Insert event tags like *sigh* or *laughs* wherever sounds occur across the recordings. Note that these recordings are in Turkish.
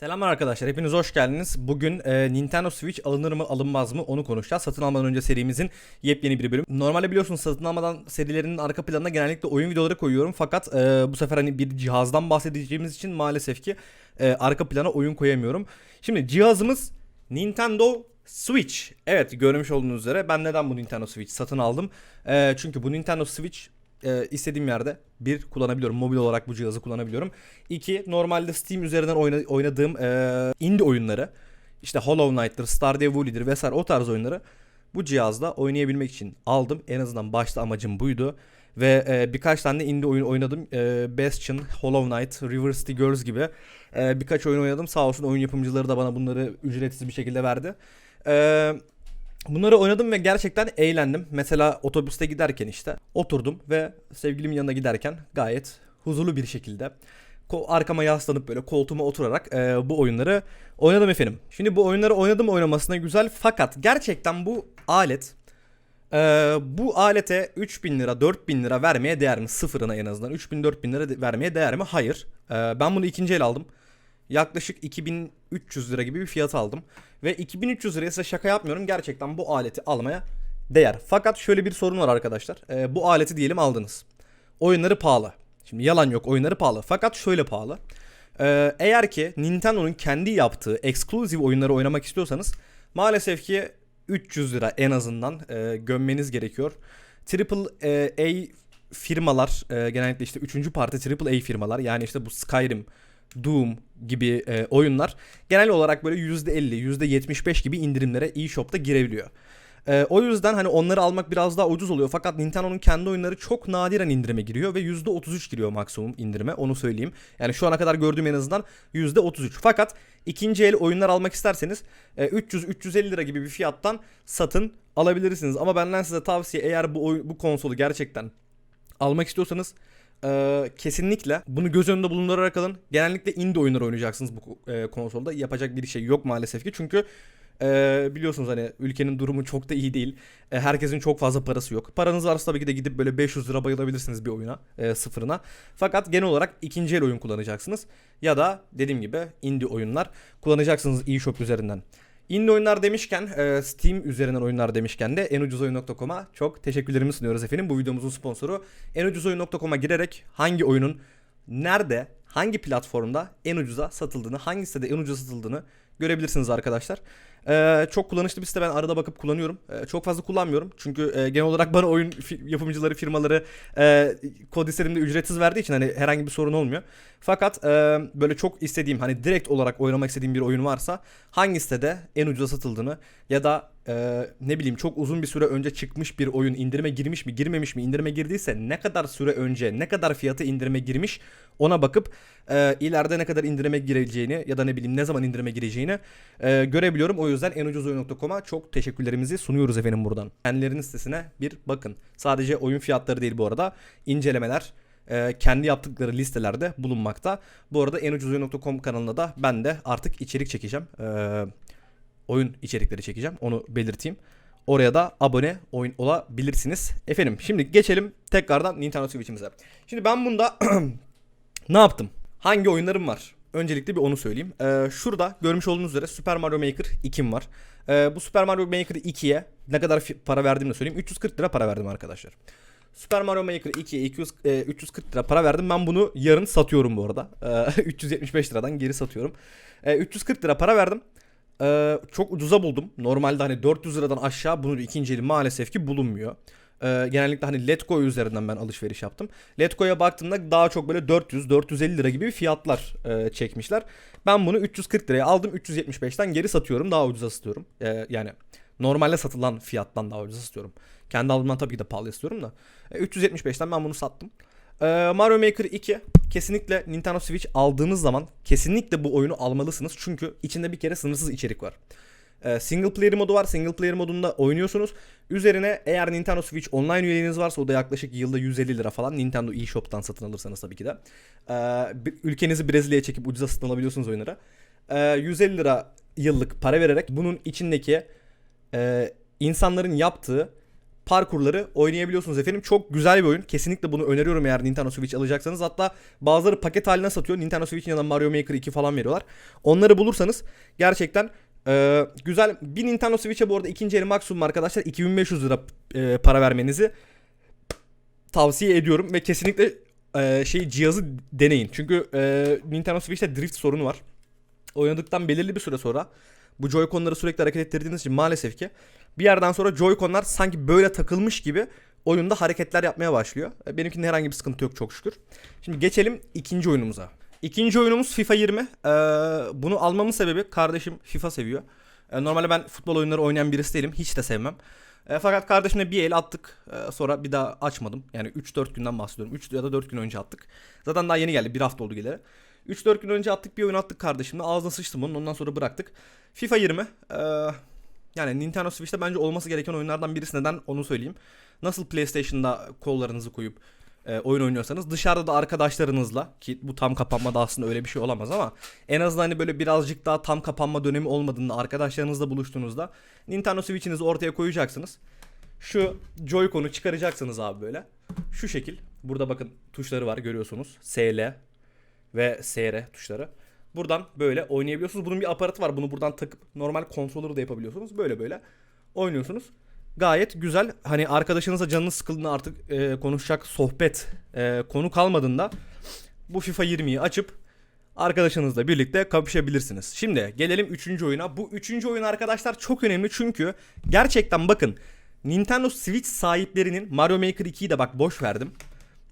Selamlar arkadaşlar, hepiniz hoş geldiniz. Bugün e, Nintendo Switch alınır mı alınmaz mı onu konuşacağız. Satın almadan önce serimizin yepyeni bir bölüm. Normalde biliyorsunuz satın almadan serilerinin arka planına genellikle oyun videoları koyuyorum. Fakat e, bu sefer hani bir cihazdan bahsedeceğimiz için maalesef ki e, arka plana oyun koyamıyorum. Şimdi cihazımız Nintendo Switch. Evet görmüş olduğunuz üzere ben neden bu Nintendo Switch satın aldım? E, çünkü bu Nintendo Switch e, istediğim yerde bir kullanabiliyorum. Mobil olarak bu cihazı kullanabiliyorum. İki normalde Steam üzerinden oyna- oynadığım e, indie oyunları işte Hollow Knight'tır, Stardew Valley'dir vesaire o tarz oyunları bu cihazda oynayabilmek için aldım. En azından başta amacım buydu. Ve e, birkaç tane indie oyun oynadım. E, Bastion, Hollow Knight, River City Girls gibi e, birkaç oyun oynadım. Sağ olsun oyun yapımcıları da bana bunları ücretsiz bir şekilde verdi. Eee Bunları oynadım ve gerçekten eğlendim. Mesela otobüste giderken işte oturdum ve sevgilimin yanına giderken gayet huzurlu bir şekilde arkama yaslanıp böyle koltuğuma oturarak e, bu oyunları oynadım efendim. Şimdi bu oyunları oynadım oynamasına güzel fakat gerçekten bu alet e, bu alete 3000 lira 4000 lira vermeye değer mi? Sıfırına en azından 3000 4000 lira vermeye değer mi? Hayır. E, ben bunu ikinci el aldım. Yaklaşık 2300 lira gibi bir fiyat aldım. Ve 2300 liraya size şaka yapmıyorum. Gerçekten bu aleti almaya değer. Fakat şöyle bir sorun var arkadaşlar. Ee, bu aleti diyelim aldınız. Oyunları pahalı. Şimdi yalan yok oyunları pahalı. Fakat şöyle pahalı. Ee, eğer ki Nintendo'nun kendi yaptığı exclusive oyunları oynamak istiyorsanız maalesef ki 300 lira en azından e, gömmeniz gerekiyor. Triple e, A firmalar e, genellikle işte 3. parti Triple A firmalar yani işte bu Skyrim, Doom gibi e, oyunlar genel olarak böyle %50, %75 gibi indirimlere eShop'ta girebiliyor. E, o yüzden hani onları almak biraz daha ucuz oluyor. Fakat Nintendo'nun kendi oyunları çok nadiren indirime giriyor ve %33 giriyor maksimum indirime onu söyleyeyim. Yani şu ana kadar gördüğüm en azından %33. Fakat ikinci el oyunlar almak isterseniz e, 300-350 lira gibi bir fiyattan satın alabilirsiniz. Ama benden size tavsiye eğer bu bu konsolu gerçekten almak istiyorsanız ee, kesinlikle bunu göz önünde bulundurarak alın. Genellikle indie oyunlar oynayacaksınız bu e, konsolda. Yapacak bir şey yok maalesef ki. Çünkü e, biliyorsunuz hani ülkenin durumu çok da iyi değil. E, herkesin çok fazla parası yok. Paranız varsa tabii ki de gidip böyle 500 lira bayılabilirsiniz bir oyuna, e, sıfırına. Fakat genel olarak ikinci el oyun kullanacaksınız. Ya da dediğim gibi indie oyunlar kullanacaksınız eShop üzerinden. Indie oyunlar demişken, e, Steam üzerinden oyunlar demişken de enucuzoyun.com'a çok teşekkürlerimi sunuyoruz efendim. Bu videomuzun sponsoru. enucuzoyun.com'a girerek hangi oyunun nerede, hangi platformda en ucuza satıldığını, hangi sitede en ucuza satıldığını görebilirsiniz arkadaşlar. E, çok kullanışlı bir site ben arada bakıp kullanıyorum. E, çok fazla kullanmıyorum. Çünkü e, genel olarak bana oyun fi- yapımcıları, firmaları e, kod isterimde ücretsiz verdiği için hani herhangi bir sorun olmuyor. Fakat e, böyle çok istediğim hani direkt olarak oynamak istediğim bir oyun varsa hangi sitede en ucuza satıldığını ya da e, ne bileyim çok uzun bir süre önce çıkmış bir oyun indirime girmiş mi girmemiş mi indirime girdiyse ne kadar süre önce ne kadar fiyatı indirime girmiş ona bakıp e, ileride ne kadar indirime gireceğini ya da ne bileyim ne zaman indirime gireceğini e, görebiliyorum. O yüzden enucuzoyun.com'a çok teşekkürlerimizi sunuyoruz efendim buradan. Kendilerinin sitesine bir bakın. Sadece oyun fiyatları değil bu arada incelemeler e, kendi yaptıkları listelerde bulunmakta. Bu arada enucuzoyun.com kanalına da ben de artık içerik çekeceğim. E, oyun içerikleri çekeceğim. Onu belirteyim. Oraya da abone oyun olabilirsiniz. Efendim şimdi geçelim tekrardan Nintendo Switch'imize. Şimdi ben bunda *clears throat* ne yaptım? Hangi oyunlarım var? Öncelikle bir onu söyleyeyim. Ee, şurada görmüş olduğunuz üzere Super Mario Maker 2'm var. Ee, bu Super Mario Maker 2'ye ne kadar para verdiğimi de söyleyeyim. 340 lira para verdim arkadaşlar. Super Mario Maker 2'ye 200, e, 340 lira para verdim. Ben bunu yarın satıyorum bu arada. Ee, *laughs* 375 liradan geri satıyorum. Ee, 340 lira para verdim. Ee, çok ucuza buldum. Normalde hani 400 liradan aşağı bunun ikinci eli maalesef ki bulunmuyor. Ee, genellikle hani Letgo üzerinden ben alışveriş yaptım. Letgo'ya baktığımda daha çok böyle 400-450 lira gibi fiyatlar e, çekmişler. Ben bunu 340 liraya aldım. 375'ten geri satıyorum. Daha ucuza satıyorum. Ee, yani normalde satılan fiyattan daha ucuza satıyorum. Kendi aldığımdan tabii ki de pahalı istiyorum da. E, 375'ten ben bunu sattım. Ee, Mario Maker 2 kesinlikle Nintendo Switch aldığınız zaman kesinlikle bu oyunu almalısınız. Çünkü içinde bir kere sınırsız içerik var. Ee, single player modu var. Single player modunda oynuyorsunuz. Üzerine eğer Nintendo Switch online üyeliğiniz varsa o da yaklaşık yılda 150 lira falan. Nintendo eShop'tan satın alırsanız tabii ki de. Ee, ülkenizi Brezilya'ya çekip ucuza satın alabiliyorsunuz oyunları. Ee, 150 lira yıllık para vererek bunun içindeki e, insanların yaptığı parkurları oynayabiliyorsunuz efendim. Çok güzel bir oyun. Kesinlikle bunu öneriyorum eğer Nintendo Switch alacaksanız. Hatta bazıları paket haline satıyor. Nintendo Switch'in yanında Mario Maker 2 falan veriyorlar. Onları bulursanız gerçekten e, güzel. Bir Nintendo Switch'e bu arada ikinci eli maksimum arkadaşlar 2500 lira e, para vermenizi tavsiye ediyorum ve kesinlikle e, şey cihazı deneyin. Çünkü e, Nintendo Switch'te drift sorunu var. Oynadıktan belirli bir süre sonra bu Joy-Con'ları sürekli hareket ettirdiğiniz için maalesef ki bir yerden sonra Joy-Con'lar sanki böyle takılmış gibi oyunda hareketler yapmaya başlıyor. E, Benimkinde herhangi bir sıkıntı yok çok şükür. Şimdi geçelim ikinci oyunumuza. İkinci oyunumuz FIFA 20. Ee, bunu almamın sebebi kardeşim FIFA seviyor. Ee, normalde ben futbol oyunları oynayan birisi değilim. Hiç de sevmem. E, fakat kardeşimle bir el attık. E, sonra bir daha açmadım. Yani 3-4 günden bahsediyorum. 3 ya da 4 gün önce attık. Zaten daha yeni geldi. Bir hafta oldu geleli. 3-4 gün önce attık bir oyun attık kardeşimle. Ağzına sıçtım onun. Ondan sonra bıraktık. FIFA 20. E, yani Nintendo Switch'te bence olması gereken oyunlardan birisi. Neden onu söyleyeyim. Nasıl PlayStation'da kollarınızı koyup e, oyun oynuyorsanız dışarıda da arkadaşlarınızla ki bu tam kapanmada aslında öyle bir şey olamaz ama en azından hani böyle birazcık daha tam kapanma dönemi olmadığında arkadaşlarınızla buluştuğunuzda Nintendo Switch'inizi ortaya koyacaksınız. Şu Joy-Con'u çıkaracaksınız abi böyle. Şu şekil. Burada bakın tuşları var görüyorsunuz. SL ve SR tuşları. Buradan böyle oynayabiliyorsunuz. Bunun bir aparatı var. Bunu buradan takıp normal kontrolörü de yapabiliyorsunuz. Böyle böyle oynuyorsunuz. Gayet güzel. Hani arkadaşınızla canınız sıkıldığında artık e, konuşacak sohbet e, konu kalmadığında bu FIFA 20'yi açıp arkadaşınızla birlikte kapışabilirsiniz. Şimdi gelelim 3. oyuna. Bu 3. oyun arkadaşlar çok önemli çünkü gerçekten bakın Nintendo Switch sahiplerinin Mario Maker 2'yi de bak boş verdim.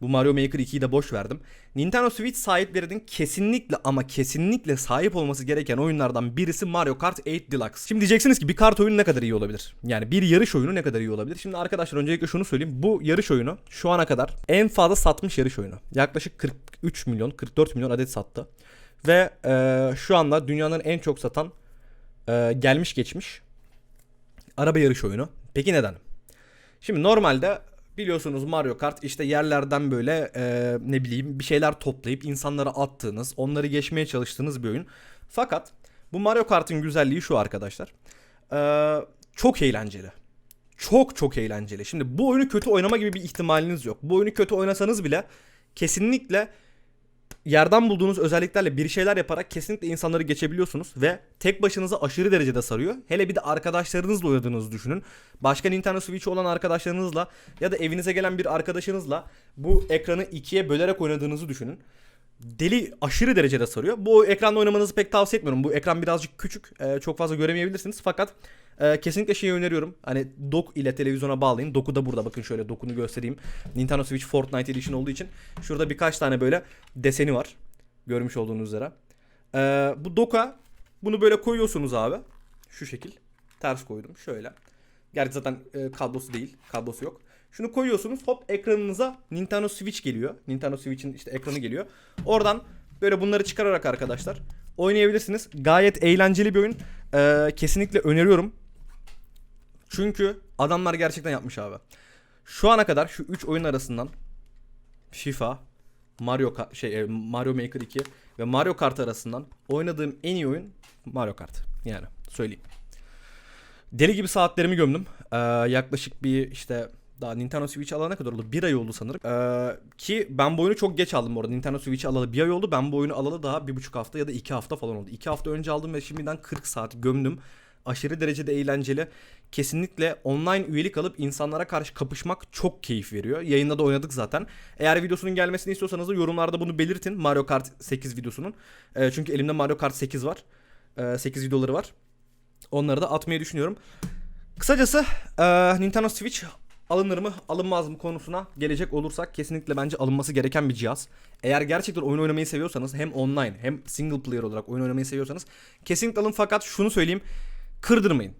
Bu Mario Maker 2'yi de boş verdim. Nintendo Switch sahiplerinin kesinlikle ama kesinlikle sahip olması gereken oyunlardan birisi Mario Kart 8 Deluxe. Şimdi diyeceksiniz ki bir kart oyunu ne kadar iyi olabilir? Yani bir yarış oyunu ne kadar iyi olabilir? Şimdi arkadaşlar öncelikle şunu söyleyeyim. Bu yarış oyunu şu ana kadar en fazla satmış yarış oyunu. Yaklaşık 43 milyon, 44 milyon adet sattı. Ve e, şu anda dünyanın en çok satan e, gelmiş geçmiş araba yarış oyunu. Peki neden? Şimdi normalde biliyorsunuz Mario Kart işte yerlerden böyle e, ne bileyim bir şeyler toplayıp insanlara attığınız, onları geçmeye çalıştığınız bir oyun. Fakat bu Mario Kart'ın güzelliği şu arkadaşlar. E, çok eğlenceli. Çok çok eğlenceli. Şimdi bu oyunu kötü oynama gibi bir ihtimaliniz yok. Bu oyunu kötü oynasanız bile kesinlikle yerden bulduğunuz özelliklerle bir şeyler yaparak kesinlikle insanları geçebiliyorsunuz ve tek başınıza aşırı derecede sarıyor. Hele bir de arkadaşlarınızla oynadığınızı düşünün. Başka Nintendo Switch olan arkadaşlarınızla ya da evinize gelen bir arkadaşınızla bu ekranı ikiye bölerek oynadığınızı düşünün. Deli aşırı derecede sarıyor. Bu ekranda oynamanızı pek tavsiye etmiyorum. Bu ekran birazcık küçük. çok fazla göremeyebilirsiniz. Fakat e, kesinlikle şeyi öneriyorum. Hani dock ile televizyona bağlayın. Dock'u da burada bakın şöyle dock'unu göstereyim. Nintendo Switch Fortnite Edition olduğu için şurada birkaç tane böyle deseni var. Görmüş olduğunuz üzere. E, bu dock'a bunu böyle koyuyorsunuz abi. Şu şekil. Ters koydum. Şöyle. Gerçi zaten e, kablosu değil. Kablosu yok. Şunu koyuyorsunuz hop ekranınıza Nintendo Switch geliyor. Nintendo Switch'in işte ekranı geliyor. Oradan böyle bunları çıkararak arkadaşlar oynayabilirsiniz. Gayet eğlenceli bir oyun. Ee, kesinlikle öneriyorum. Çünkü adamlar gerçekten yapmış abi. Şu ana kadar şu 3 oyun arasından FIFA, Mario Ka- şey e, Mario Maker 2 ve Mario Kart arasından oynadığım en iyi oyun Mario Kart. Yani söyleyeyim. Deli gibi saatlerimi gömdüm. Ee, yaklaşık bir işte daha Nintendo Switch alana kadar oldu. Bir ay oldu sanırım. Ee, ki ben bu oyunu çok geç aldım bu arada. Nintendo Switch alalı bir ay oldu. Ben bu oyunu alalı daha bir buçuk hafta ya da iki hafta falan oldu. İki hafta önce aldım ve şimdiden 40 saat gömdüm. Aşırı derecede eğlenceli. Kesinlikle online üyelik alıp insanlara karşı kapışmak çok keyif veriyor. Yayında da oynadık zaten. Eğer videosunun gelmesini istiyorsanız da yorumlarda bunu belirtin. Mario Kart 8 videosunun. Ee, çünkü elimde Mario Kart 8 var. Ee, 8 videoları var. Onları da atmayı düşünüyorum. Kısacası eee, Nintendo Switch alınır mı alınmaz mı konusuna gelecek olursak kesinlikle bence alınması gereken bir cihaz. Eğer gerçekten oyun oynamayı seviyorsanız hem online hem single player olarak oyun oynamayı seviyorsanız kesinlikle alın fakat şunu söyleyeyim kırdırmayın.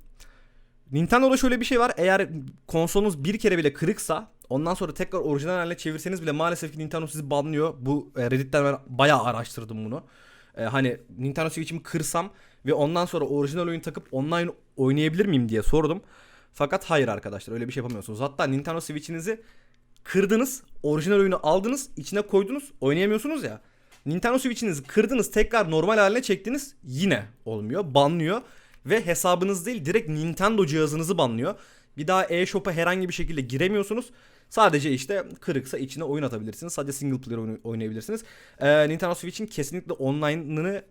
Nintendo'da şöyle bir şey var. Eğer konsolunuz bir kere bile kırıksa ondan sonra tekrar orijinal haline çevirseniz bile maalesef ki Nintendo sizi banlıyor. Bu e, Reddit'ten ben bayağı araştırdım bunu. E, hani Nintendo Switch'imi kırsam ve ondan sonra orijinal oyun takıp online oynayabilir miyim diye sordum. Fakat hayır arkadaşlar öyle bir şey yapamıyorsunuz. Hatta Nintendo Switch'inizi kırdınız, orijinal oyunu aldınız, içine koydunuz, oynayamıyorsunuz ya. Nintendo Switch'inizi kırdınız, tekrar normal haline çektiniz, yine olmuyor, banlıyor ve hesabınız değil direkt Nintendo cihazınızı banlıyor. Bir daha e-shop'a herhangi bir şekilde giremiyorsunuz. Sadece işte kırıksa içine oyun atabilirsiniz. Sadece single player oynayabilirsiniz. Ee, Nintendo Switch'in kesinlikle online'ını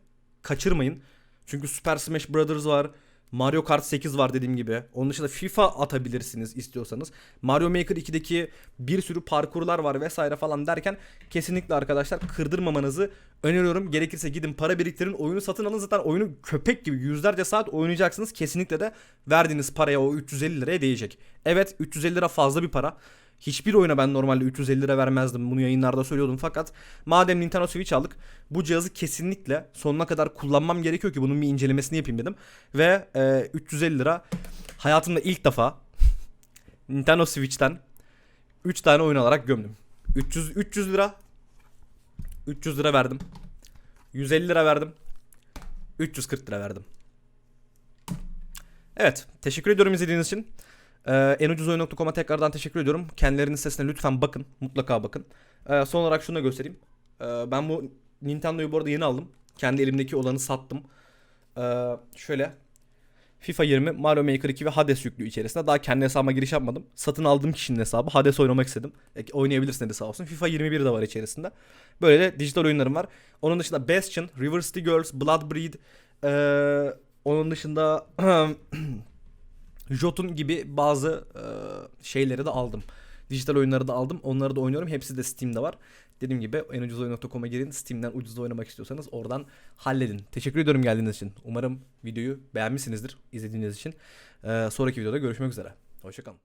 kaçırmayın. Çünkü Super Smash Brothers var. Mario Kart 8 var dediğim gibi. Onun dışında FIFA atabilirsiniz istiyorsanız. Mario Maker 2'deki bir sürü parkurlar var vesaire falan derken kesinlikle arkadaşlar kırdırmamanızı öneriyorum. Gerekirse gidin para biriktirin oyunu satın alın. Zaten oyunu köpek gibi yüzlerce saat oynayacaksınız. Kesinlikle de verdiğiniz paraya o 350 liraya değecek. Evet 350 lira fazla bir para. Hiçbir oyuna ben normalde 350 lira vermezdim. Bunu yayınlarda söylüyordum fakat madem Nintendo Switch aldık bu cihazı kesinlikle sonuna kadar kullanmam gerekiyor ki bunun bir incelemesini yapayım dedim. Ve e, 350 lira hayatımda ilk defa *laughs* Nintendo Switch'ten 3 tane oyun alarak gömdüm. 300 300 lira 300 lira verdim. 150 lira verdim. 340 lira verdim. Evet, teşekkür ediyorum izlediğiniz için. Ee, en ucuz oyun.com'a tekrardan teşekkür ediyorum. Kendilerinin sitesine lütfen bakın. Mutlaka bakın. Ee, son olarak şunu da göstereyim. Ee, ben bu Nintendo'yu bu arada yeni aldım. Kendi elimdeki olanı sattım. Ee, şöyle. FIFA 20, Mario Maker 2 ve Hades yüklü içerisinde. Daha kendi hesabıma giriş yapmadım. Satın aldığım kişinin hesabı. Hades oynamak istedim. E, oynayabilirsiniz sağ olsun. FIFA 21 de var içerisinde. Böyle de dijital oyunlarım var. Onun dışında Bastion, River City Girls, Bloodbreed, ee, onun dışında *clears throat* Jotun gibi bazı e, şeyleri de aldım. Dijital oyunları da aldım. Onları da oynuyorum. Hepsi de Steam'de var. Dediğim gibi en ucuz oyun.com'a girin. Steam'den ucuz oynamak istiyorsanız oradan halledin. Teşekkür ediyorum geldiğiniz için. Umarım videoyu beğenmişsinizdir izlediğiniz için. E, sonraki videoda görüşmek üzere. Hoşçakalın.